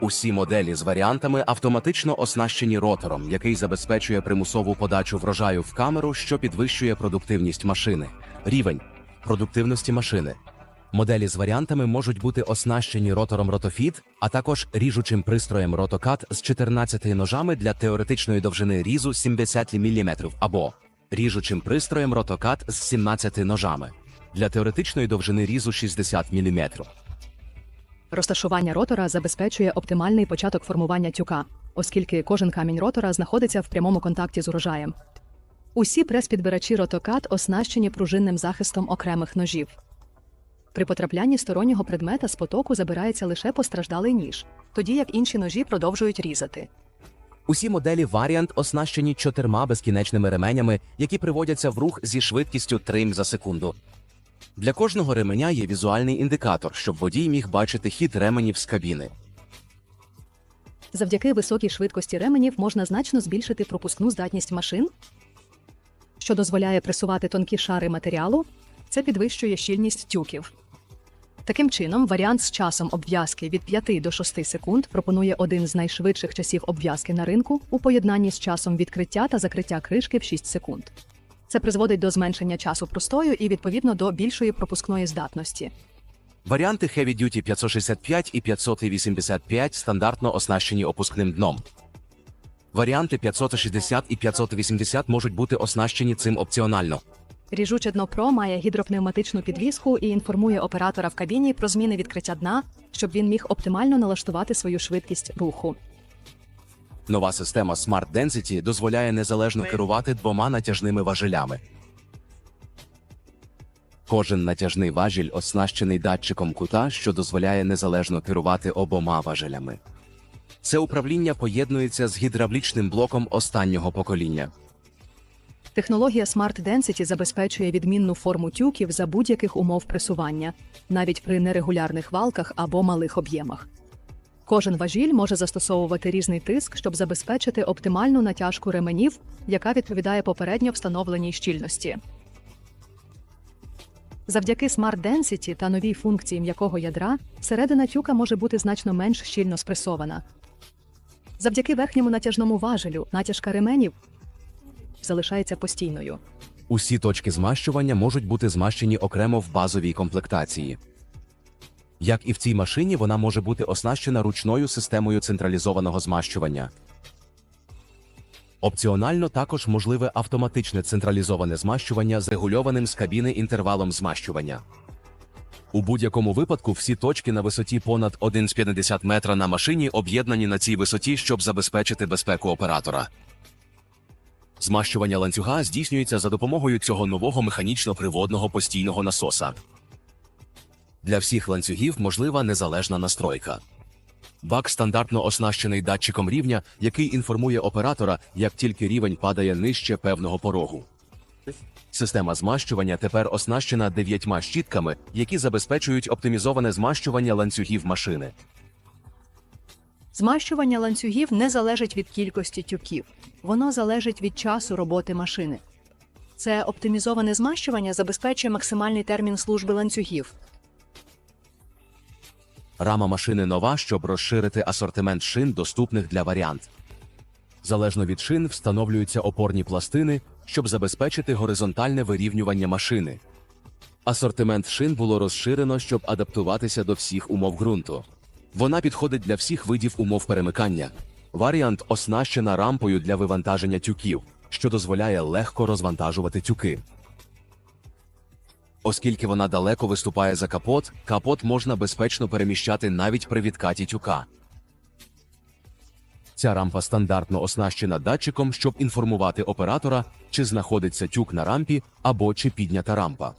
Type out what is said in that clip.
Усі моделі з варіантами автоматично оснащені ротором, який забезпечує примусову подачу врожаю в камеру, що підвищує продуктивність машини. Рівень продуктивності машини. Моделі з варіантами можуть бути оснащені ротором ротофіт, а також ріжучим пристроєм ротокат з 14 ножами для теоретичної довжини різу 70 мм або ріжучим пристроєм ротокат з 17 ножами для теоретичної довжини різу 60 мм. Розташування ротора забезпечує оптимальний початок формування тюка, оскільки кожен камінь ротора знаходиться в прямому контакті з урожаєм. Усі прес-підбирачі ротокат оснащені пружинним захистом окремих ножів. При потраплянні стороннього предмета з потоку забирається лише постраждалий ніж, тоді як інші ножі продовжують різати. Усі моделі Variant оснащені чотирма безкінечними ременями, які приводяться в рух зі швидкістю 3 за секунду. Для кожного ременя є візуальний індикатор, щоб водій міг бачити хід ременів з кабіни. Завдяки високій швидкості ременів можна значно збільшити пропускну здатність машин, що дозволяє пресувати тонкі шари матеріалу, це підвищує щільність тюків. Таким чином, варіант з часом обв'язки від 5 до 6 секунд пропонує один з найшвидших часів обв'язки на ринку у поєднанні з часом відкриття та закриття кришки в 6 секунд. Це призводить до зменшення часу простою і відповідно до більшої пропускної здатності. Варіанти Heavy Duty 565 і 585 стандартно оснащені опускним дном. Варіанти 560 і 580 можуть бути оснащені цим опціонально. Ріжуче дно має гідропневматичну підвіску і інформує оператора в кабіні про зміни відкриття дна, щоб він міг оптимально налаштувати свою швидкість руху. Нова система Smart Density дозволяє незалежно керувати двома натяжними важелями. Кожен натяжний важіль оснащений датчиком кута, що дозволяє незалежно керувати обома важелями. Це управління поєднується з гідравлічним блоком останнього покоління. Технологія Smart Density забезпечує відмінну форму тюків за будь-яких умов пресування, навіть при нерегулярних валках або малих об'ємах. Кожен важіль може застосовувати різний тиск, щоб забезпечити оптимальну натяжку ременів, яка відповідає попередньо встановленій щільності. Завдяки Smart Density та новій функції м'якого ядра середина тюка може бути значно менш щільно спресована. Завдяки верхньому натяжному важелю натяжка ременів залишається постійною. Усі точки змащування можуть бути змащені окремо в базовій комплектації. Як і в цій машині, вона може бути оснащена ручною системою централізованого змащування. Опціонально також можливе автоматичне централізоване змащування з регульованим з кабіни інтервалом змащування. У будь-якому випадку всі точки на висоті понад 1,50 метра на машині об'єднані на цій висоті, щоб забезпечити безпеку оператора. Змащування ланцюга здійснюється за допомогою цього нового механічно-приводного постійного насоса. Для всіх ланцюгів можлива незалежна настройка. Бак стандартно оснащений датчиком рівня, який інформує оператора, як тільки рівень падає нижче певного порогу. Система змащування тепер оснащена дев'ятьма щітками, які забезпечують оптимізоване змащування ланцюгів машини. Змащування ланцюгів не залежить від кількості тюків, воно залежить від часу роботи машини. Це оптимізоване змащування забезпечує максимальний термін служби ланцюгів. Рама машини нова, щоб розширити асортимент шин, доступних для варіант. Залежно від шин встановлюються опорні пластини, щоб забезпечити горизонтальне вирівнювання машини. Асортимент шин було розширено, щоб адаптуватися до всіх умов ґрунту. Вона підходить для всіх видів умов перемикання. Варіант оснащена рампою для вивантаження тюків, що дозволяє легко розвантажувати тюки. Оскільки вона далеко виступає за капот, капот можна безпечно переміщати навіть при відкаті тюка. Ця рампа стандартно оснащена датчиком, щоб інформувати оператора, чи знаходиться тюк на рампі або чи піднята рампа.